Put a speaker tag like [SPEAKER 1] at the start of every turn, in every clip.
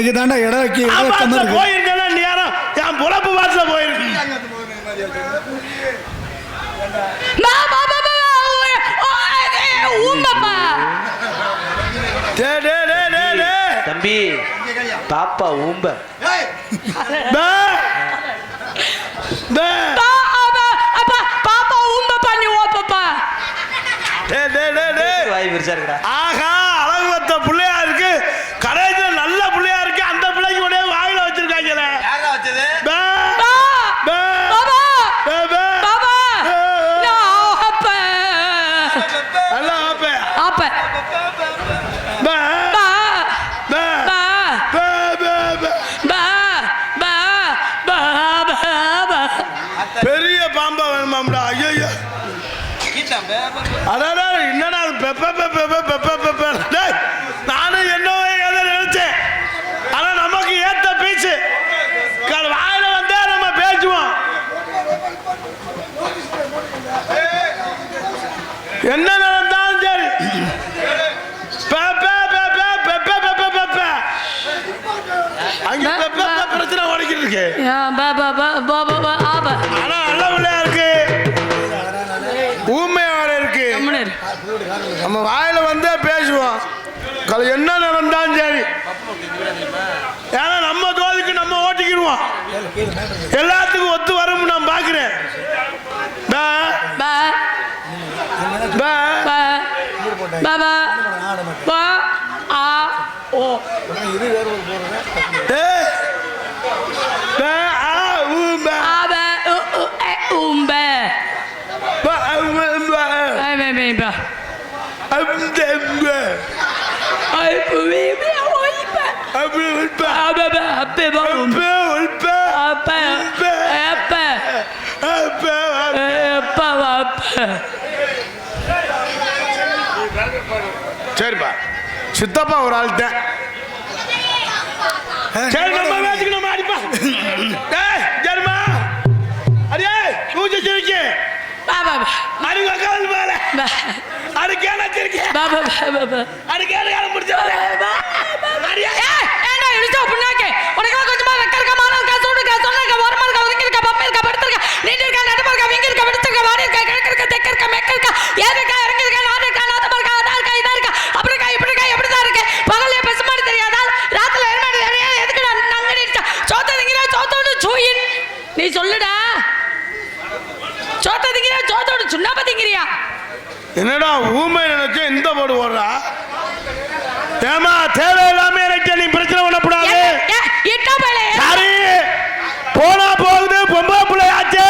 [SPEAKER 1] இன்னைக்கு தாண்டா இடம் வைக்க இருக்கு.
[SPEAKER 2] போயிருக்கேன்னா நீ யாரும் என் புலப்பு பாட்டுல போயிருக்கு
[SPEAKER 3] பா பா பா பா ஓ, ஏ, ஊம்பப்பா
[SPEAKER 2] டே டே டே டே டே.
[SPEAKER 4] தம்பி பாப்பா ஊம்ப.
[SPEAKER 3] பாப்பா ஊம்பப்பா நீ ஓப்பப்பா.
[SPEAKER 2] டே டே டே டே.
[SPEAKER 4] வாய் விரிச்சா இருக்கடா.
[SPEAKER 2] ஆஹா அடாடா என்னடா அது பெப்ப பெப்ப பெப்ப பெப்ப டேய் நானும் என்னவோ ஏதோ நினைச்சேன் ஆனா நமக்கு ஏத்த பேச்சு வாயில வந்தா நம்ம பேசுவோம் என்ன நடந்தாலும் சரி பிரச்சனை ஓடிக்கிட்டு இருக்கு நம்ம வாயில வந்தே பேசுவோம். என்ன நடந்தாலும் சரி. ஏன்னா நம்ம தோதுக்கு நம்ம ஓட்டிக்கிடுவோம். எல்லாத்துக்கும் ஒத்து வரும் நான் பாக்குறேன் பே,
[SPEAKER 3] பா.
[SPEAKER 2] பே.
[SPEAKER 3] பா. பா. பா. பா. ஆ. ஓ.
[SPEAKER 2] டேய். பே, ஆ, ஊ, பே.
[SPEAKER 3] ஆப உ. உ. எ உம்ப
[SPEAKER 2] பே, ஆ, ஊ, பே.
[SPEAKER 3] ஐ மே மே பா
[SPEAKER 2] அம், தே, பே.
[SPEAKER 3] ஐ புவி மே ஓய் பா
[SPEAKER 2] அப்படி ஒரு பே.
[SPEAKER 3] ஆப பா அப்பே பா உம்ப
[SPEAKER 2] பே, ஒரு பே.
[SPEAKER 3] அப்பா அப்பா
[SPEAKER 2] அப்பே, அப்பே.
[SPEAKER 3] அப்பா அப்பா
[SPEAKER 2] சரிப்பா சித்தப்பா ஒரு ஆள் தான் சரி நம்ம வேலைக்கு நம்ம அடிப்பா ஏய் பூஜை சிரிக்கு
[SPEAKER 3] பா
[SPEAKER 2] அடி மேல
[SPEAKER 3] பா
[SPEAKER 2] அடி கேன சிரிக்கு
[SPEAKER 3] பா பா பா பா.
[SPEAKER 2] அடி கேன கேன முடிச்சு அடியே.
[SPEAKER 3] ஏய், ஏன்டா இழுச்சா புண்ணாக்கு? உனக்கெல்லாம் கொஞ்சமா வெக்க இருக்கா, மானம் இருக்கா, சூடு இருக்கா, சொன்ன இருக்கா, ஓரமா இருக்கா, ஒதுங்கி இருக்கா, பப்பை இருக்கா, படுத்து இருக்கா, நீண்டு இருக்கா, நடுமா இருக்கா, வீங்கி இருக்கா, வாடி இருக்கா, கிழக்கு இருக்கா, தெற்கு இருக்கா, மேற்கு இருக்கா, இருக்கா, இறங்கி இருக்கா, நாடு இருக்கா, நாத்தமா இருக்கா, அதா இருக்கா, இதா இருக்கா, அப்படி இருக்கா, இப்படி இருக்கா, எப்படிதான் இருக்கு? பகல்ல பசுமாடு தெரியாதா? ராத்திரில எருமாடு தெரியாதா? எதுக்குடா நங்கடிச்சா? சோத்த திங்கிறா, சோத்தோடு சூயின். நீ சொல்லுடா சோத்த திங்கிறியா சோத்தோடு சுண்ணாம்பு திங்கிறியா
[SPEAKER 2] என்னடா ஊமை நினைச்சு இந்த போடு ஓடுறா? ஏமா தேவையில்லாம எனக்கு நீ பிரச்சனை பண்ணக்கூடாது
[SPEAKER 3] ஏ, ஏ, இட்டா பயலே.
[SPEAKER 2] சரி போனா போகுது பொம்பளை பிள்ளையாச்சு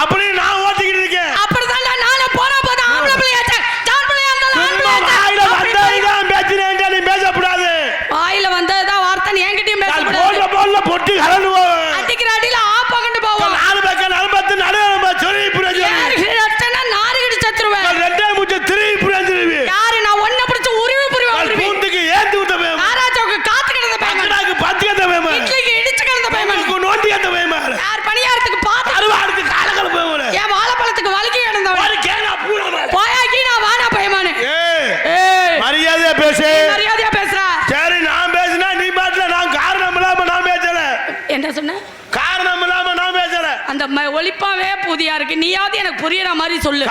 [SPEAKER 2] அப்படின்னு நான் ஓட்டிக்கிட்டு இருக்கேன்
[SPEAKER 3] அப்படிதான்டா நானும் போனா போதும் ஆம்பளை பிள்ளையாச்சே ஜான் பிள்ளையா இருந்தாலும் ஆண்
[SPEAKER 2] சும்மா வாயில
[SPEAKER 3] பிள்ளையாச்சே
[SPEAKER 2] வந்ததுதான் பேசினேன் நீ பேசக்கூடாது
[SPEAKER 3] வாயில வந்ததுதான் வார்த்தை நீ என்கிட்டயும்
[SPEAKER 2] நான்
[SPEAKER 3] பேசக்கூடாது
[SPEAKER 2] போடுற போடல பொட்டி கலந்து போவேன்
[SPEAKER 3] அடிக்கிற அடியில ஆ பகண்டு போவோம்
[SPEAKER 2] நாலு பக்கம் நலம்பத்து நடுவே சொல்லி புரிஞ்சு
[SPEAKER 3] ஏறுகிறட்டனா நாறுகிட்டு செத்துருவேன்
[SPEAKER 2] ரெண்டே மூச்சு திரும்பி புரிஞ்சிருவி
[SPEAKER 3] யாரு நான் ஒன்ன பிடிச்சு உருவி புரிவேன்
[SPEAKER 2] பூந்துக்கு ஏத்தி விட்ட பேம
[SPEAKER 3] ஆராய்ச்சவுக்கு காத்து கிடந்த பயமன்
[SPEAKER 2] பக்கடாக்கு பத்து கத்த பேம
[SPEAKER 3] இட்லிக்கு இடிச்சு கிடந்த பயமன்
[SPEAKER 2] நோண்டி கத்த பேம
[SPEAKER 3] யார் பணியாரத்துக்கு பாத்து
[SPEAKER 2] அருவாடுக்கு காலக்கல பேம
[SPEAKER 3] என் வாழைப்பழத்துக்கு வலிக்கு கிடந்தவன்
[SPEAKER 2] ஒரு கேங்கா பூன மேல
[SPEAKER 3] போயாக்கி நான் வானா பயமானு
[SPEAKER 2] ஏய்
[SPEAKER 3] ஏய்
[SPEAKER 2] மரியாதையா பேசு
[SPEAKER 3] மரியாதையா பேசுற
[SPEAKER 2] சரி நான் பேசினா நீ பாட்டுல நான் காரணம் இல்லாம நான் பேசல
[SPEAKER 3] என்ன சொன்ன
[SPEAKER 2] காரணம் இல்லாம நான் பேசல
[SPEAKER 3] அந்த ம- ஒலிப்பாவே புதியா இருக்கு நீயாவது எனக்கு புரியுற மாதிரி சொல்லு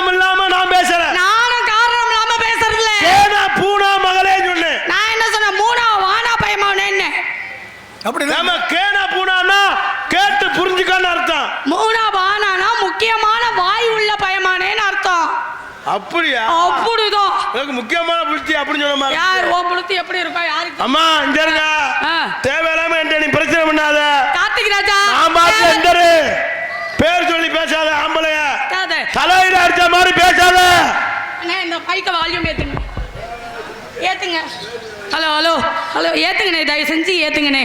[SPEAKER 2] காரணம் இல்லாம நான் பேசல.
[SPEAKER 3] நானும் காரணம் இல்லாம பேசுறதுல
[SPEAKER 2] ஏனா பூனா மகளே சொன்னேன்.
[SPEAKER 3] நான் என்ன சொன்னேன்? மூணா வானா பயமானு என்ன
[SPEAKER 1] அப்படி
[SPEAKER 2] நம்ம கேனா பூனான்னா கேட்டு புரிஞ்சுக்கான்னு அர்த்தம்.
[SPEAKER 3] மூணா வானானா முக்கியமான வாய் உள்ள பயமானேன்னு அர்த்தம்.
[SPEAKER 2] அப்படியா?
[SPEAKER 3] அப்படிதான்.
[SPEAKER 2] எனக்கு முக்கியமான புரிச்சி அப்படின்னு சொன்ன மாதிரி
[SPEAKER 3] யார் ஓ புளுத்தி எப்படி இருக்கா யாருக்கு
[SPEAKER 2] அம்மா இந்த இருங்க. தேவையில்லாம என்கிட்ட நீ பிரச்சனை பண்ணாத
[SPEAKER 3] கார்த்திக் ராஜா
[SPEAKER 2] நான் பாட்டு எந்தரு பேர் சொல்லி பேசாத ஆம்பளைய
[SPEAKER 3] தேவை.
[SPEAKER 2] தலையில அடிச்ச மாதிரி பேசாத
[SPEAKER 3] இந்த பைக்க வால்யூம் ஏத்துங்க. ஏத்துங்க. ஹலோ ஹலோ ஹலோ ஏத்துங்கண்ணே தயவு செஞ்சு ஏத்துங்கண்ணே.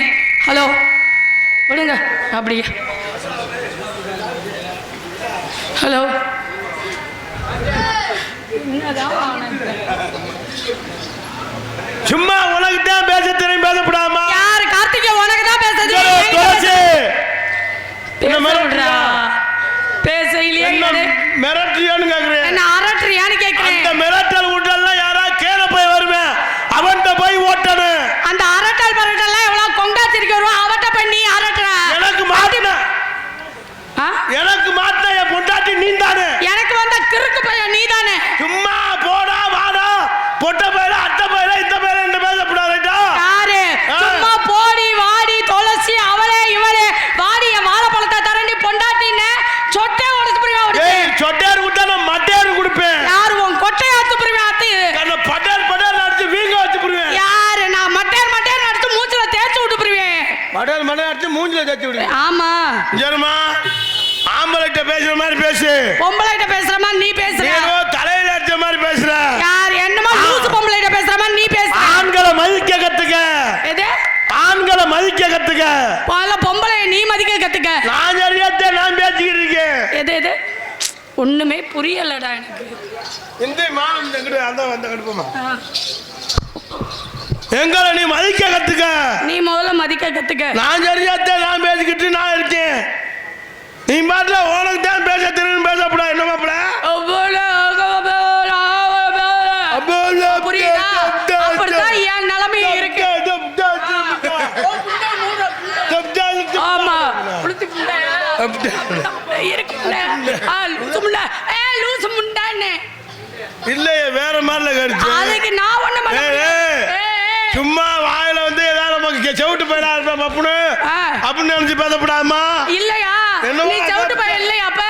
[SPEAKER 3] ஹலோ விடுங்க அப்படியே. ஹலோ?
[SPEAKER 2] சும்மா உனக்கு தான் பேச தெரியும் பேசப்படாமா
[SPEAKER 3] யார் கார்த்திகை உனக்கு தான் பேச. பேசையிலேயே
[SPEAKER 2] என்ன
[SPEAKER 3] எடு.
[SPEAKER 2] மிரட்டியான்னு கேக்குறேன்
[SPEAKER 3] என்ன அரட்டுறியான்னு கேட்கிறேன்
[SPEAKER 2] அந்த மிரட்டல் விட்டெல்லாம் யாரா கேள போய் வருவேன் அவன்கிட்ட போய் ஓட்டணும்
[SPEAKER 3] அந்த அரட்டல் பரட்டல்லாம்
[SPEAKER 2] கொண்டை அடிச்சு மூஞ்சில தச்சு விடு
[SPEAKER 3] ஆமா.
[SPEAKER 2] சரிம்மா ஆம்பளைகிட்ட பேசுற மாதிரி பேசு.
[SPEAKER 3] பொம்பளைகிட்ட பேசுற மாதிரி நீ பேசுற.
[SPEAKER 2] ஏதோ தலையில அடிச்ச மாதிரி பேசுற.
[SPEAKER 3] யார் என்னமோ லூசு பொம்பளைகிட்ட பேசுற மாதிரி நீ பேசுற.
[SPEAKER 2] ஆண்களை மதிக்க கத்துக்க.
[SPEAKER 3] எது?
[SPEAKER 2] ஆண்களை மதிக்க கத்துக்க.
[SPEAKER 3] போல பொம்பளை நீ மதிக்க கத்துக்க.
[SPEAKER 2] நான் சரியாத்தே நான் பேசிக்கிட்டு இருக்கேன்.
[SPEAKER 3] எது எது? ஒண்ணுமே புரியலடா எனக்கு.
[SPEAKER 2] இந்த மானம் இந்த அந்த அந்த கடுப்பமா. எங்களை நீ மதிக்க கத்துக்க.
[SPEAKER 3] நீ முதல்ல மதிக்க கத்துக்க.
[SPEAKER 2] நான் சரியாத்தே நான் பேசிக்கிட்டு நான் இருக்கேன். நீ பாட்டுல உனக்கு தான் பேச தெரியும் பேசப்படா என்ன மாப்பிள. இல்லையே வேற மாதிரில கடிச்சு.
[SPEAKER 3] அதுக்கு நான் ஒண்ணு பண்ண
[SPEAKER 2] ஏய்,
[SPEAKER 3] முடியாது.
[SPEAKER 2] ஏய்.
[SPEAKER 3] ஏய், ஏய்.
[SPEAKER 2] சும்மா வாயில வந்து ஏதாவது நமக்கு செவிட்டு போயிடா இருப்பேன் பப்புனு. அப்படின்னு நினைச்சு பேசப்படாமா
[SPEAKER 3] இல்லையா? நீ சவுட்டு பையன் இல்லையா அப்ப?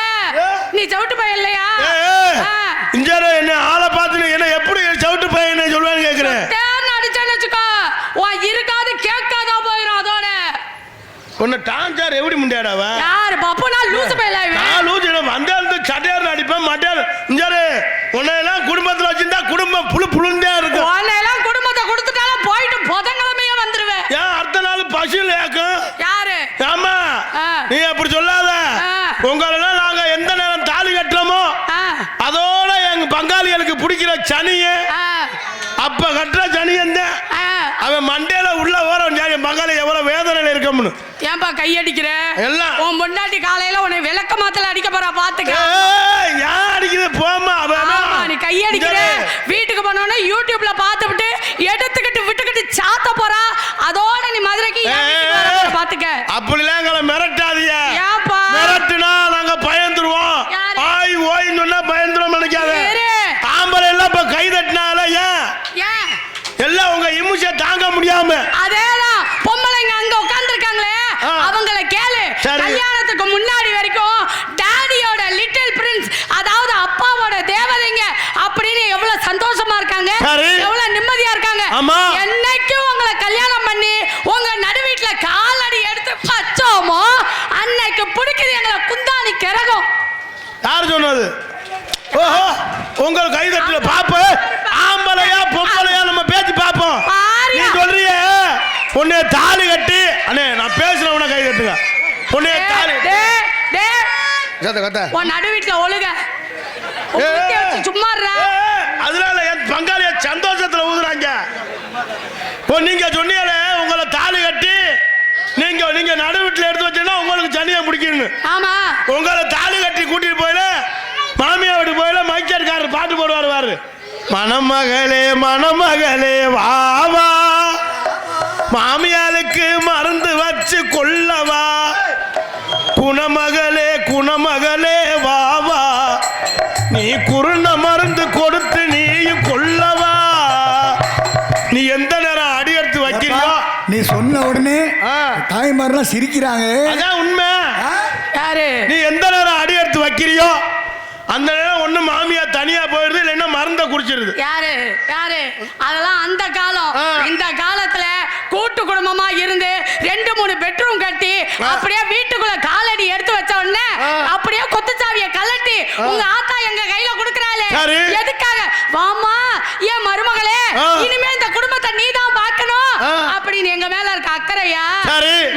[SPEAKER 3] நீ சவுட்டு பையன் இல்லையா.
[SPEAKER 2] இஞ்சார என்ன ஆளை பார்த்து என்ன எப்படி செவிட்டு பையன் சொல்லுவேன்னு கேக்குறேன்
[SPEAKER 3] அடிச்சேன்னு வச்சுக்கோ. உன் இருக்காது கேட்காதா போயிடும் அதோட.
[SPEAKER 2] உன்னை டான்சார் எப்படி முண்டியாடாவ
[SPEAKER 3] யாரு? பப்பு நான் லூசு பையல
[SPEAKER 2] நான் லூச்சு வந்தா இருந்து சட்டையார் அடிப்பேன் மாட்டேன் இஞ்சாரு உன்னை எல்லாம் குடும்பத்துல வச்சிருந்தா குடும்பம் புழு புழுந்தே இருக்கும்
[SPEAKER 3] உன்னையெல்லாம் குடும்பத்தை கொடுத்துட்டாலும் போயிட்டு புதன்கிழமையே வந்துருவேன்
[SPEAKER 2] ஏன் அடுத்த நாள் பசியில் ஏக்கும்
[SPEAKER 3] யாரு?
[SPEAKER 2] ஆமா. நீ அப்படி சொல்லாத. உங்களெல்லாம் நாங்க எந்த நேரம் தாலி கட்டுறோமோ அதோட எங்க பங்காளிகளுக்கு பிடிக்கிற சனிய அப்ப கட்டுற சனியன் தான். அவன் மண்டையில உள்ள ஓரம் ஜாதி பங்காளி எவ்வளவு வேதனையில இருக்கம்னு.
[SPEAKER 3] ஏன்பா கையடிக்கிற?
[SPEAKER 2] எல்லாம்.
[SPEAKER 3] உன் பொண்டாட்டி காலையில உன்னை விளக்க மாத்தல அடிக்க போறா பாத்துக்க.
[SPEAKER 2] யார் அடிக்கிறது போமா அவன்
[SPEAKER 3] நீ கையடிக்கிற. வீட்டுக்கு போனோடனே யூடியூப்ல பார்த்துவிட்டு எடுத்துக்கிட்டு விட்டுக்கிட்டு சாத்த போறா. அதோட பாத்துக்க
[SPEAKER 2] அப்படிலாம் எங்களை மிரட்டாதீங்க
[SPEAKER 3] ஏன்பா
[SPEAKER 2] மிரட்டுனா நாங்க பயந்துருவோம்
[SPEAKER 3] யாரு?
[SPEAKER 2] ஆய் ஓய்ன்னு சொன்னா பயந்துருவோம் நினைக்காத
[SPEAKER 3] இரு.
[SPEAKER 2] ஆம்பளை எல்லாம் இப்ப கை தட்டினால ஏன்
[SPEAKER 3] ஏன்
[SPEAKER 2] எல்லாம் உங்க இமுஷ தாங்க முடியாம
[SPEAKER 3] அதேதான் பொம்பளைங்க அங்க உட்கார்ந்திருக்காங்களே
[SPEAKER 2] ஆ.
[SPEAKER 3] அவங்கள கேளு
[SPEAKER 2] சரி.
[SPEAKER 3] கல்யாணத்துக்கு முன்னாடி வரைக்கும் டாடியோட லிட்டில் பிரின்ஸ் அதாவது அப்பாவோட தேவதைங்க அப்படின்னு எவ்வளவு சந்தோஷமா இருக்காங்க
[SPEAKER 2] சரி.
[SPEAKER 3] எவ்வளவு நிம்மதியா இருக்காங்க
[SPEAKER 2] ஆமா.
[SPEAKER 3] என்னைக்கும் உங்களை கல்யாணம் பண்ணி உங்க நடுவீட்டுல காலடி எடுத்து வச்சோமோ அன்னைக்கு பிடிக்குது எங்களை குந்தாணி கிறகும்
[SPEAKER 2] யார் சொன்னது. ஓஹோ உங்கள் கை தட்டுல பாப்பு ஆம்பளையா பொம்பளையா நம்ம பேச்சு பாப்போம் நீ. சொல்றிய உன்னைய தாலி கட்டி அண்ணே நான் பேசுறவன கை தட்டுங்க உன்னைய தாலி
[SPEAKER 3] டேய், டேய்,
[SPEAKER 2] கத்த கத்த
[SPEAKER 3] உன் நடுவீட்டுல ஒழுக.
[SPEAKER 2] ஏய்.
[SPEAKER 3] ஊத்தி வச்சு சும்மா
[SPEAKER 2] அதனால என் பங்காளிய சந்தோஷத்துல ஊதுறாங்க. இப்போ நீங்க சொன்னீங்களே உங்களை தாலி கட்டி நீங்க நீங்க நடுவீட்டுல எடுத்து வச்சீங்கன்னா உங்களுக்கு சனியை பிடிக்கணும்
[SPEAKER 3] ஆமா.
[SPEAKER 2] உங்களை தாலி கட்டி கூட்டிட்டு போயில மாமியா வீட்டுக்கு போயில மைக்கேட்காரர் பாட்டு போடுவார் பாரு. மணமகளே மணமகளே வா வா. மாமியாளுக்கு மருந்து வச்சு கொள்ளவா. குணமகளே குணமகளே வா வா. நீ குருண மருந்து கொடுத்து நீயும் கொள்ளவா. நீ எந்த நேரம் அடி எடுத்து வைக்கிறியோ?
[SPEAKER 1] நீ சொன்ன உடனே
[SPEAKER 2] ஆ.
[SPEAKER 1] தாய்மாரெல்லாம் சிரிக்கிறாங்க.
[SPEAKER 2] அதான் உண்மை?
[SPEAKER 3] யாரு?
[SPEAKER 2] நீ எந்த நேரம் அடி எடுத்து வைக்கிறியோ? அந்த நேரம் ஒண்ணு மாமியா தனியா போயிடுது இல்லைன்னா மருந்த குடிச்சிருது
[SPEAKER 3] யாரு யாரு அதெல்லாம் அந்த காலம். இந்த காலத்துல கூட்டு குடும்பமா இருந்து ரெண்டு மூணு பெட்ரூம் கட்டி. அப்படியே வீட்டுக்குள்ள காலடி எடுத்து வச்ச உடனே. அப்படியே குத்துச்சாவிய கலட்டி உங்க ஆத்தா எங்க கையில குடுக்கறாளே. எதுக்காக வாமா ஏன் மருமகளே. இனிமே இந்த குடும்பத்தை நீதான் பார்க்கணும். அப்படின்னு எங்க மேல இருக்க அக்கறையா.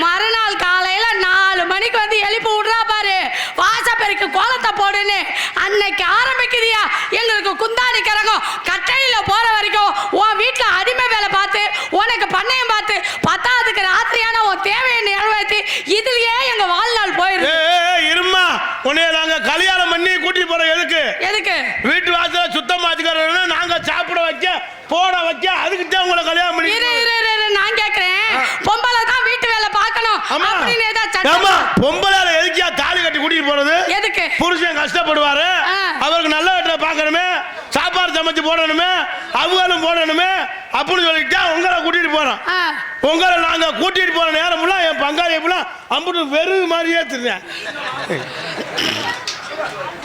[SPEAKER 3] மறுநாள் காலையில நாலு மணிக்கு வந்து எழுப்பி விடுறா பாரு வாசப்பெருக்கு கோலத்தை போடுன்னு அன்னைக்கு ஆரம்பிக்குதியா எங்களுக்கு குந்தாடி கரகம் கட்டையில போற வரைக்கும் உன் வீட்டுல அடிமை வேலை பார்த்து உனக்கு பண்ணையம் பார்த்து பத்தாவதுக்கு ராத்திரியான உன் தேவையை நிறைவேற்றி இதுலயே எங்க வாழ்நாள்
[SPEAKER 2] ஏ
[SPEAKER 3] போயிருது
[SPEAKER 2] இருமா உன்னைய நாங்க கல்யாணம் பண்ணி கூட்டிட்டு போறோம் எதுக்கு
[SPEAKER 3] எதுக்கு
[SPEAKER 2] வீட்டு வாசல சுத்தமா வச்சுக்கிறோம் நாங்க சாப்பிட வைக்க போட வைக்க அதுக்கு தான் உங்களை கல்யாணம் பண்ணி
[SPEAKER 3] இரு இரு இரு, இரு நான் கேக்குறேன் பொம்பளை தான் வீட்டு வேலை பார்க்கணும்
[SPEAKER 2] ஆமா
[SPEAKER 3] அப்படின்னு ஏதாவது
[SPEAKER 2] ஆமா
[SPEAKER 3] சட்டம்
[SPEAKER 2] பொம்பளால எதுக்கியா தாலி கட்டி கூட்டிட்டு போறது
[SPEAKER 3] எதுக்கு
[SPEAKER 2] புருஷன் கஷ்டப்படுவாரு
[SPEAKER 3] ஆ.
[SPEAKER 2] அவருக்கு நல்ல வீட்டில் பார்க்கணுமே சாப்பாடு சமைச்சு போடணுமே அவங்களும் போடணுமே அப்படின்னு சொல்லிட்டு உங்களை கூட்டிட்டு போறோம். உங்களை நாங்க கூட்டிட்டு போற நேரம்லாம் என் பங்காளி எப்படிலாம் அம்புட்டு வெறு மாதிரியே தெரிஞ்சேன்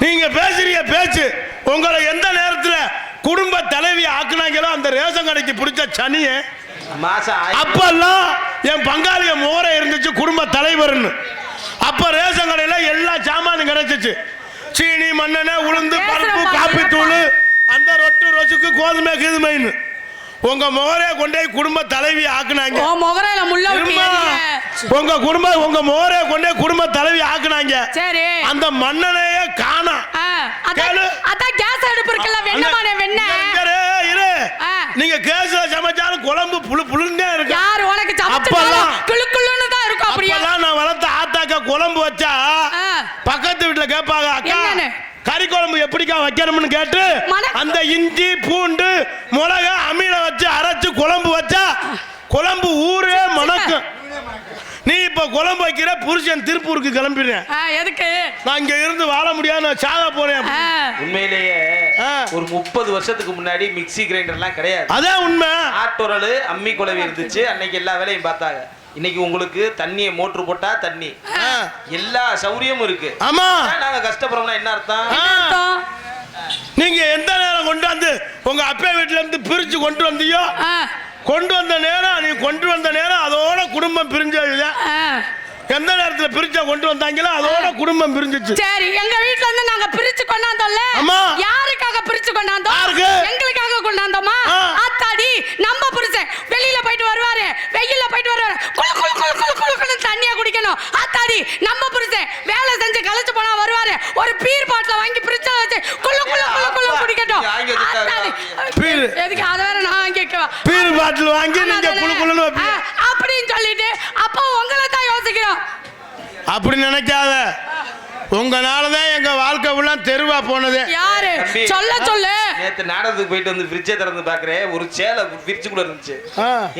[SPEAKER 2] நீங்க பேசுறீங்க பேச்சு உங்களை எந்த நேரத்துல குடும்ப தலைவி ஆக்குனாங்களோ அந்த ரேஷன் கடைக்கு பிடிச்ச சனியை அப்பெல்லாம் என் பங்காளிய மோரை இருந்துச்சு குடும்ப தலைவர்னு. அப்ப ரேஷன் கடையில எல்லா சாமானும் கிடைச்சிச்சு. சீனி மண்ணெண்ணெய் உளுந்து பருப்பு
[SPEAKER 3] பாரு,
[SPEAKER 2] காப்பி? தூள் அந்த ரொசுக்கு கோதுமை கீதுமைன்னு உங்க மோரே கொண்டு குடும்ப தலைவி ஆக்குனாங்க
[SPEAKER 3] முகரையில முள்ள.
[SPEAKER 2] உங்க குடும்ப உங்க மோரே கொண்டே குடும்ப தலைவி ஆக்குனாங்க
[SPEAKER 3] சரி
[SPEAKER 2] அந்த மண்ணனையே காணோம்
[SPEAKER 3] அதான் கேஸ் அடுப்பு இருக்குல்ல வெண்ணமானே வெண்ணெய்
[SPEAKER 2] இரு. நீங்க கேஸ்ல சமைச்சாலும் குழம்பு புழு புழுந்தே இருக்கு
[SPEAKER 3] யார் உனக்கு
[SPEAKER 2] அப்பெல்லாம்.
[SPEAKER 3] குளு குளுன்னு தான் இருக்கும் அப்படியே
[SPEAKER 2] நான் வளர்த்த ஆத்தாக்கா குழம்பு வச்சா. பக்கத்து வீட்டுல கேட்பாங்க அக்கா? கறி குழம்பு எப்படிக்கா வைக்கணும்னு கேட்டு அந்த இஞ்சி பூண்டு மிளகா அம்மியில வச்சு அரைச்சு குழம்பு வச்சா குழம்பு ஊரே மணக்கும் நீ இப்ப குழம்பு வைக்கிற புருஷன் திருப்பூருக்கு கிளம்பிடுறேன்.
[SPEAKER 3] எதுக்கு?
[SPEAKER 2] நான் இங்க இருந்து வாழ முடியாது நான் சாக போறேன்.
[SPEAKER 4] உண்மையிலேயே
[SPEAKER 2] ஆ.
[SPEAKER 4] ஒரு முப்பது வருஷத்துக்கு முன்னாடி மிக்ஸி கிரைண்டர்லாம் கிடையாது.
[SPEAKER 2] அதான் உண்மை.
[SPEAKER 4] ஆட்டோரல் அம்மி குழவி இருந்துச்சு அன்னைக்கு எல்லா வேலையும் பார்த்தாங்க. இன்னைக்கு உங்களுக்கு தண்ணியை மோட்ரு போட்டா தண்ணி
[SPEAKER 2] ஆ.
[SPEAKER 4] எல்லா சௌரியமும் இருக்கு
[SPEAKER 2] ஆமா
[SPEAKER 4] நாங்க கஷ்டப்படுறோம்னா என்ன அர்த்தம்?
[SPEAKER 2] நீங்க எந்த நேரம் கொண்டு வந்து உங்க அப்பா வீட்டுல இருந்து பிரிச்சு கொண்டு வந்தியோ கொண்டு வந்த நேரம் நீ கொண்டு வந்த நேரம் அதோட குடும்பம் பிரிஞ்சது. எந்த நேரத்துல பிரிச்சா கொண்டு வந்தாங்களோ அதோட குடும்பம் பிரிஞ்சிச்சு.
[SPEAKER 3] சரி எங்க வீட்ல இருந்து நாங்க பிரிச்சு கொண்டாந்தோம்ல?
[SPEAKER 2] அம்மா.
[SPEAKER 3] யாருக்காக பிரிச்சு கொண்டாந்தோம்?
[SPEAKER 2] யாருக்கு?
[SPEAKER 3] எங்களுக்காக கொண்டாந்தோமா. ஆத்தாடி நம்ம புருஷன். வெளியில போயிட்டு வருவாரு. வெயில்ல போயிட்டு வருவாரு. குளு குளு குளு குளு குளு குளு தண்ணியா குடிக்கணும். ஆத்தாடி நம்ம புருஷன் வேலை செஞ்சு கழிச்சு போனா வருவாரு. ஒரு பீர் பாட்டில வாங்கி பிரிட்ஜ்ல வச்சு குளு குளு குளு குளு குடிக்கட்டும். ஆத்தாடி
[SPEAKER 2] பீர்.
[SPEAKER 3] எதுக்கு அதை வேற நான் வாங்கி வைக்கவா?
[SPEAKER 2] பீர் பாட்டில் வாங்கி நீங்க
[SPEAKER 3] தானே?
[SPEAKER 2] குளு குளுன்னு வைப்பீங்க.
[SPEAKER 3] ஆ, அப்படின்னு சொல்லிட்டு அப்போ உங்களை தான் யோசிக்கிறோம்
[SPEAKER 2] அப்படி நினைக்காத உங்களால தான் எங்க வாழ்க்கை ஃபுல்லா தெருவா போனது
[SPEAKER 3] யாரு. சொல்ல சொல்லு
[SPEAKER 4] நேத்து நாடகத்துக்கு போயிட்டு வந்து ஃப்ரிட்ஜை திறந்து பாக்குறேன் ஒரு சேலை ஃப்ரிட்ஜுக்குள்ள இருந்துச்சு.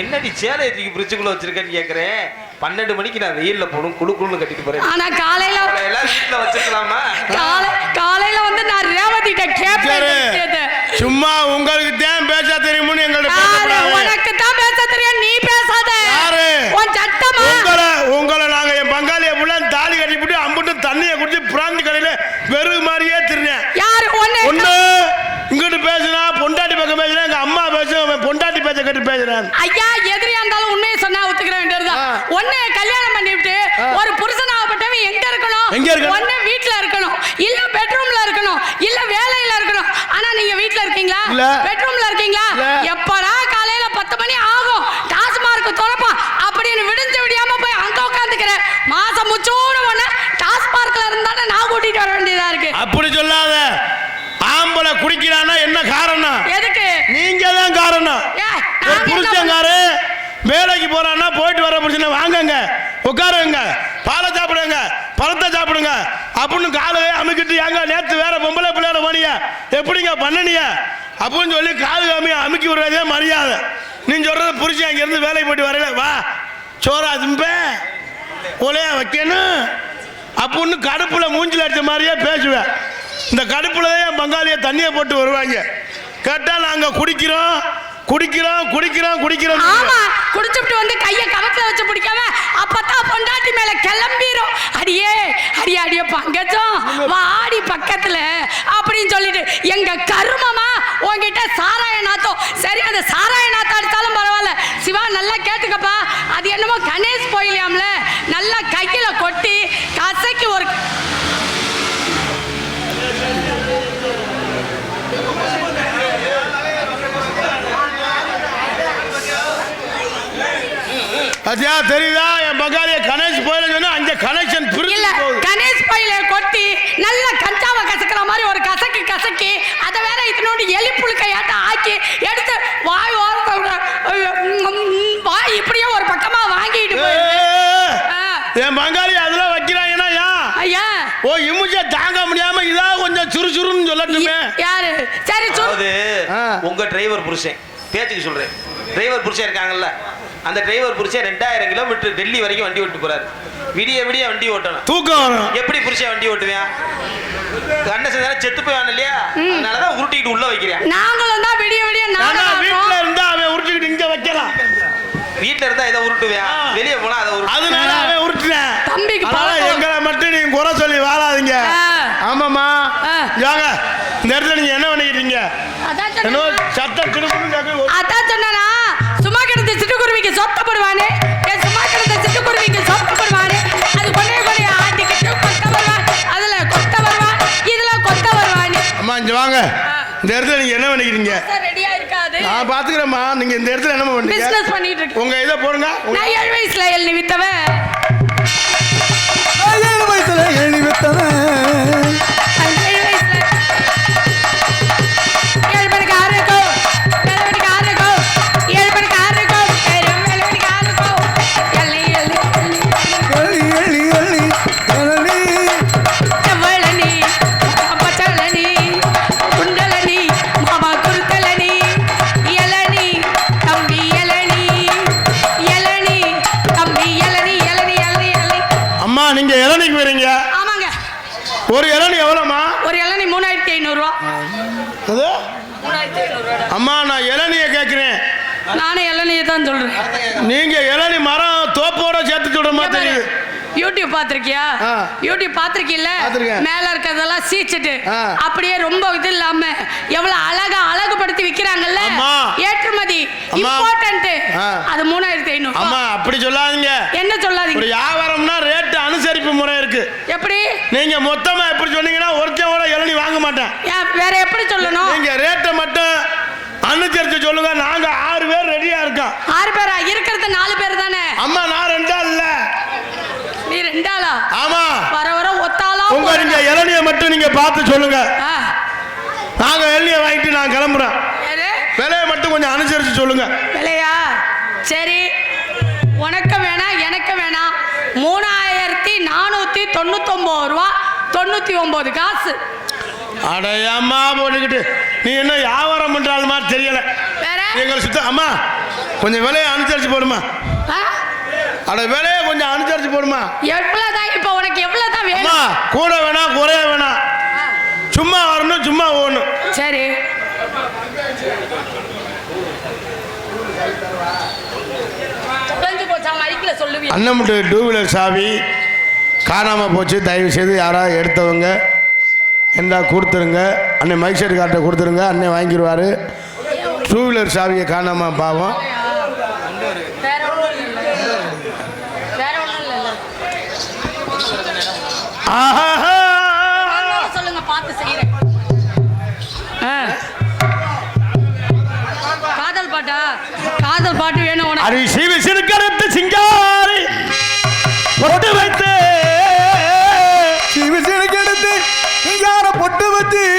[SPEAKER 4] என்னடி சேலை தூக்கி ஃப்ரிட்ஜுக்குள்ள வச்சிருக்கேன்னு கேக்குறேன் பன்னெண்டு மணிக்கு நான் வெயில்ல போடும் குளு குளுன்னு கட்டிட்டு போறேன்
[SPEAKER 3] ஆனா காலையில
[SPEAKER 4] எல்லாம் வீட்டுல வச்சிருக்கலாமா
[SPEAKER 3] காலை காலையில வந்து நான்
[SPEAKER 2] சரி.
[SPEAKER 3] இந்த விஷயத்தை.
[SPEAKER 2] சும்மா உங்களுக்கு தான் பேச தெரியும்னு எங்கள்ட்ட.
[SPEAKER 3] உனக்கு தான் பேச தெரியும் நீ பேசாத
[SPEAKER 2] யாரு?
[SPEAKER 3] உன் சட்டமா
[SPEAKER 2] உங்களை உங்களை நாங்க என் பங்காளியை ஃபுல்லா தாலி கட்டிவிட்டு அம்புட்டு தண்ணியை குடிச்சு பிராந்தி கடையில வெறுகு மாதிரியே திருநேன்
[SPEAKER 3] யாரு ஒண்ணு
[SPEAKER 2] ஒண்ணு இங்கிட்டு பேசுனா பொண்டாட்டி பக்கம் பேசுனா எங்க அம்மா பேச அவன் பொண்டாட்டி பேசுறான்
[SPEAKER 3] ஐயா எதிரியா இருந்தாலும் உண்மையை சொன்னா ஒத்துக்கிற வேண்டியதுதான். ஒண்ணு கல்யாணம் பண்ணிவிட்டு ஒரு புருஷனாகப்பட்டவன் எங்க இருக்கணும்?
[SPEAKER 2] எங்க இருக்கணும்?
[SPEAKER 3] ஒண்ணு வீட்ல இருக்கணும். இல்ல பெட்ரூம்ல இருக்கணும். இல்ல வேலையில இருக்கணும். ஆனா நீங்க வீட்ல இருக்கீங்களா. பெட்ரூம்ல இருக்கீங்களா
[SPEAKER 2] இல்ல.
[SPEAKER 3] எப்படா காலையில பத்து மணி ஆகும் டாஸ்மார்க் திறப்பா அப்படின்னு விடிஞ்சு விடியாம போய் அங்க உட்காந்துக்கிற மாசம் முச்சூட ஒண்ணு டாஸ்மார்க்ல இருந்தானே நான் கூட்டிட்டு வர வேண்டியதா இருக்கு
[SPEAKER 2] அப்படி சொல்லாத ஆம்பளை குடிக்கிறான்னா என்ன காரணம்
[SPEAKER 3] எதுக்கு
[SPEAKER 2] நீங்க தான் காரணம்
[SPEAKER 3] ஏய்,
[SPEAKER 2] ஒரு
[SPEAKER 3] நாங்க என்ன
[SPEAKER 2] புருஷங்காரு வேலைக்கு போறான்னா போயிட்டு வர பிரச்சனை வாங்குங்க உட்காருங்க பாலை சாப்பிடுங்க பழத்தை சாப்பிடுங்க. அப்படின்னு காலையே அமுக்கிட்டு ஏங்க நேற்று வேற பொம்பளை பிள்ளையோட போனிய எப்படிங்க பண்ணனிய அப்படின்னு சொல்லி காலு காமியை அமுக்கி விடுறதே மரியாதை. நீ சொல்றது புரிச்சு அங்கேருந்து வேலைக்கு போயிட்டு வரல வா. சோறா தும்பே ஒலையா வைக்கணும் அப்படின்னு கடுப்பில் மூஞ்சில் அடித்த மாதிரியே பேசுவேன். இந்த கடுப்பில் தான் என் பங்காளியை தண்ணியை போட்டு வருவாங்க. கேட்டால் நாங்கள் குடிக்கிறோம் குடிக்கிறோம் குடிக்கிறோம் குடிக்கிறோம்
[SPEAKER 3] ஆமா குடிச்சுட்டு வந்து கைய கவத்துல வச்சு பிடிக்காம அப்பதான் பொண்டாட்டி மேல கிளம்பிரும். அடியே அடியே அடியே பங்கஜம் வாடி பக்கத்துல அப்படின்னு சொல்லிட்டு எங்க கருமமா உங்ககிட்ட சாராய நாத்தம் சரி அந்த சாராய நாத்தம் அடித்தாலும் பரவாயில்ல. சிவா நல்லா கேட்டுக்கப்பா. அது என்னமோ கணேஷ் போயிலையாம்ல. நல்லா கையில கொட்டி கசைக்கு ஒரு
[SPEAKER 2] அத்தியா தெரியுதா? என் பங்காளிய கணேஷ் போயில சொன்னா அங்க கனெக்ஷன்
[SPEAKER 3] இல்ல கணேஷ் பையில கொட்டி நல்ல கஞ்சாவை கசக்கிற மாதிரி ஒரு கசக்கு கசக்கி அதை வேற இதனோடு எலி புழுக்கையாட்ட ஆக்கி எடுத்து வாய் ஓரத்தை வாய் இப்படியே ஒரு பக்கமா வாங்கிட்டு போயிடுது ஆ.
[SPEAKER 2] என் பங்காளி அதெல்லாம் வைக்கிறாங்கன்னா ஏன்?
[SPEAKER 3] ஐயா.
[SPEAKER 2] ஓ இமுச்ச தாங்க முடியாம இதா கொஞ்சம் சுறுசுறுன்னு சொல்லட்டுமே.
[SPEAKER 3] யாரு? சரி சொல்.
[SPEAKER 4] அதாவது
[SPEAKER 2] ஆ.
[SPEAKER 4] உங்க டிரைவர் புருஷன். பேச்சுக்கு சொல்றேன். டிரைவர் புருஷன் இருக்காங்கல்ல. அந்த டிரைவர் புருஷன் ரெண்டாயிரம் கிலோமீட்டர் டெல்லி வரைக்கும் வண்டி ஓட்டு போறாரு. விடிய விடிய வண்டி ஓட்டணும்.
[SPEAKER 2] தூக்கம் வரும்.
[SPEAKER 4] எப்படி புருஷன் வண்டி ஓட்டுவேன் கண்ண செஞ்சாலும் செத்து போய் இல்லையா? அதனாலதான் உருட்டிக்கிட்டு உள்ள வைக்கிறேன்.
[SPEAKER 3] நாங்களும் தான் விடிய விடிய
[SPEAKER 2] வீட்டுல. இருந்தா அவன் உருட்டிக்கிட்டு இங்க வைக்கலாம்.
[SPEAKER 4] வீட்டுல இருந்தா இதை உருட்டுவேன் வெளியே போனா அதை
[SPEAKER 2] அதனால அவன் உருட்டுனேன்.
[SPEAKER 3] தம்பிக்கு.
[SPEAKER 2] எங்களை மட்டும் நீங்க குறை சொல்லி வாழாதீங்க. ஆமாமா. யாங்க இந்த இடத்துல நீங்க என்ன பண்ணிக்கிறீங்க
[SPEAKER 3] அதான்
[SPEAKER 2] சிட்டுக்குருவிக்கு
[SPEAKER 3] சொத்தப்படுவானே?
[SPEAKER 2] என் சிம்மாசனத்தை
[SPEAKER 3] சிட்டுக்குருவிக்கு சொத்தப்படுவானே? அது கொண்டே கொண்டே ஆட்டிக்கிட்டு கொத்த வருவான் அதுல கொத்த வருவான் இதுல கொத்த வருவானே. அம்மா இங்க வாங்க.
[SPEAKER 2] இந்த இடத்துல நீங்க என்ன பண்ணிக்கிறீங்க?
[SPEAKER 3] ரெடியா இருக்காது.
[SPEAKER 2] நான் பாத்துக்கிறேம்மா. நீங்க இந்த இடத்துல என்ன பண்ணுங்க
[SPEAKER 3] பிசினஸ் பண்ணிட்டு இருக்கீங்க
[SPEAKER 2] உங்க இதை போடுங்க.
[SPEAKER 3] நான் ஏழு வயசுல எழுநி வித்தவன்
[SPEAKER 1] ஏழு வயசுல எழுநி வித்தவன்
[SPEAKER 2] ஒரு இளநி எவ்வளோம்மா?
[SPEAKER 3] ஒரு இளநி மூணாயிரத்தி ஐநூறுரூவா
[SPEAKER 2] அது அம்மா நான் இளநிய கேட்கிறேன்.
[SPEAKER 3] நானும் இளநியை தான் சொல்கிறேன்
[SPEAKER 2] நீங்க இளநி மரம் தோப்போட சேர்த்து சொல்ற மாதிரி தெரியுது.
[SPEAKER 3] யூடியூப் பார்த்திருக்கியா?
[SPEAKER 2] ஆ.
[SPEAKER 3] யூடியூப்
[SPEAKER 2] பார்த்திருக்கேன்.
[SPEAKER 3] மேல இருக்கிறதெல்லாம் சீச்சிட்டு. அப்படியே ரொம்ப இது இல்லாம எவ்வளவு அழகா அழகுபடுத்தி விக்கிறாங்கல்ல. ஏற்றுமதி. இம்பார்ட்டன்ட். அது மூணாயிரத்தி ஐநூறு
[SPEAKER 2] அம்மா அப்படி சொல்லாதீங்க.
[SPEAKER 3] என்ன சொல்லாதீங்க?
[SPEAKER 2] வியாபாரம்னா அனுசரிப்பு முறை இருக்கு.
[SPEAKER 3] எப்படி?
[SPEAKER 2] நீங்க மொத்தமா எப்படி சொன்னீங்கன்னா ஒருத்தன் இளநி வாங்க மாட்டேன்.
[SPEAKER 3] வேற எப்படி சொல்லணும்?
[SPEAKER 2] நீங்க ரேட்டை மட்டும் அனுசரிச்சு சொல்லுங்க. நாங்க ஆறு பேர் ரெடியா இருக்கோம்.
[SPEAKER 3] ஆறு பேரா? இருக்கிறது நாலு பேர் தானே?
[SPEAKER 2] அம்மா நான் ரெண்டா இல்ல.
[SPEAKER 3] நீ ரெண்டாளா?
[SPEAKER 2] ஆமா.
[SPEAKER 3] வர வர ஒத்தாளா
[SPEAKER 2] உங்க நீங்க இளநிய மட்டும் நீங்க பார்த்து சொல்லுங்க. நாங்க இளநிய வாங்கிட்டு நான் கிளம்புறேன்? விலையை மட்டும் கொஞ்சம் அனுசரிச்சு சொல்லுங்க.
[SPEAKER 3] விலையா? சரி. உனக்கு வேணாம் எனக்கு வேணாம். நானூற்றி தொண்ணூத்தொம்பது ரூபா தொண்ணூற்றி ஒம்பது காசு
[SPEAKER 2] அடையம்மா போட்டுக்கிட்டு. நீ என்ன வியாபாரம் பண்றாள் மாதிரி தெரியல.
[SPEAKER 3] வேற?
[SPEAKER 2] எங்களை சுத்த அம்மா கொஞ்சம் விலையை அனுசரிச்சு போடுமா? அட விலையை கொஞ்சம் அனுசரிச்சு போடுமா.
[SPEAKER 3] எவ்வளவுதான் இப்போ உனக்கு எவ்வளவுதான்
[SPEAKER 2] அம்மா
[SPEAKER 3] வேணும்
[SPEAKER 2] கூட வேணாம் குறைய வேணாம் சும்மா வரணும் சும்மா ஓடணும்.
[SPEAKER 3] சரி.
[SPEAKER 2] அன்னமுட்டு டூ வீலர் சாவி. காணாமல் போச்சு. தயவு செய்து யாராவது எடுத்தவங்க இருந்தா கொடுத்துருங்க. அன்னை மைக் செட் கார்ட்டை கொடுத்துருங்க. அன்னை வாங்கிடுவார் டூ வீலர் சாவியை காணாமல் பாவம்.
[SPEAKER 3] காதல் பாட்டா? காதல் பாட்டு வேணும் உனக்கு.
[SPEAKER 2] அரி சிவி சிறுக்கருத்து சிங்காரி. Comedy!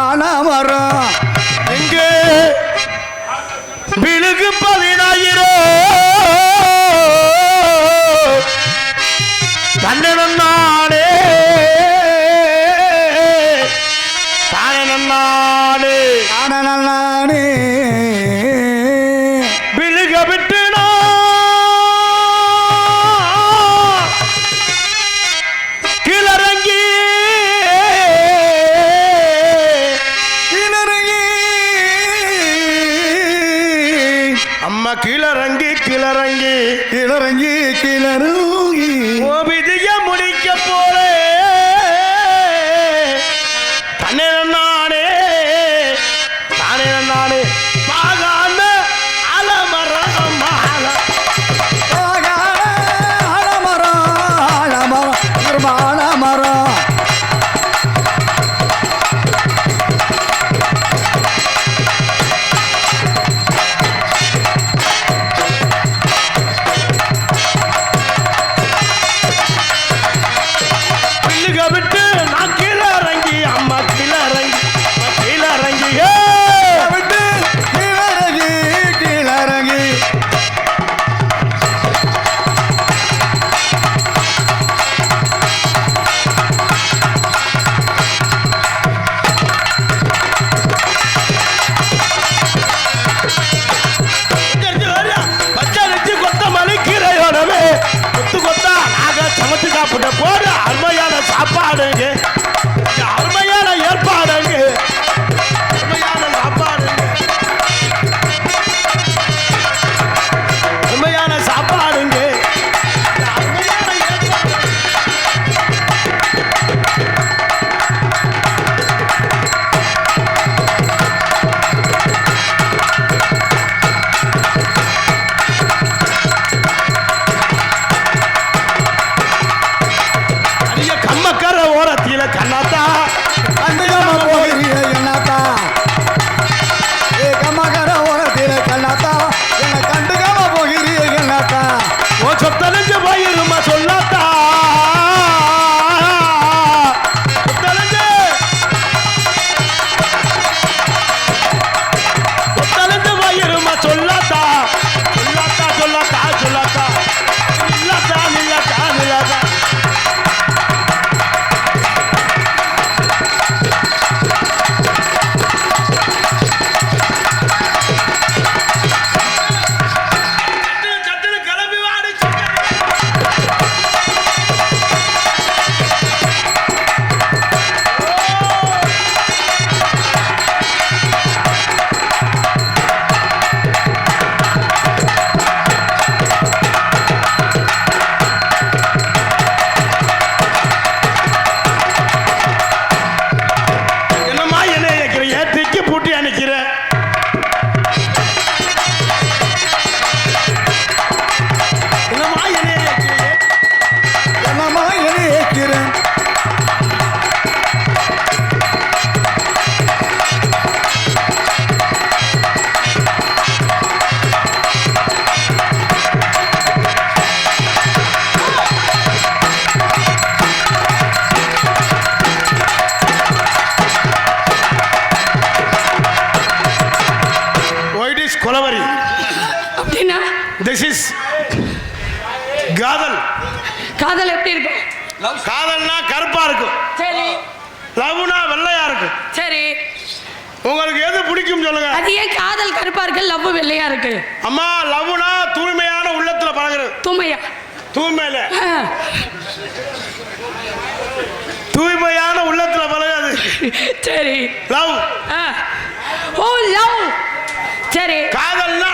[SPEAKER 2] ஆனாமரம் சொல்லுங்க.
[SPEAKER 3] அது காதல் கருப்பார்கள் லவ் வெள்ளையா இருக்கு.
[SPEAKER 2] அம்மா லவ்னா தூய்மையான உள்ளத்துல பழகுறது.
[SPEAKER 3] தூய்மையா?
[SPEAKER 2] தூய்மையில. தூய்மையான உள்ளத்துல பழகாது.
[SPEAKER 3] சரி.
[SPEAKER 2] லவ்.
[SPEAKER 3] ஓ லவ். சரி.
[SPEAKER 2] காதல்னா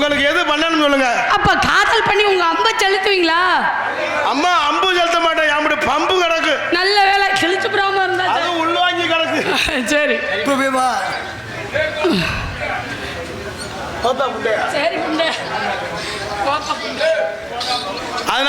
[SPEAKER 2] உங்களுக்கு எது பண்ணணும் சொல்லுங்க.
[SPEAKER 3] அப்ப காதல் பண்ணி உங்க அம்ப செலுத்துவீங்களா?
[SPEAKER 2] அம்மா அம்பு செலுத்த மாட்டேன். என் பம்பு கிடக்கு.
[SPEAKER 3] நல்ல வேலை செலுத்து பிராம இருந்தா
[SPEAKER 2] அது உள்வாங்கி கிடக்கு.
[SPEAKER 3] சரி.
[SPEAKER 2] இப்போ போய்
[SPEAKER 3] சரி புண்டை அதனால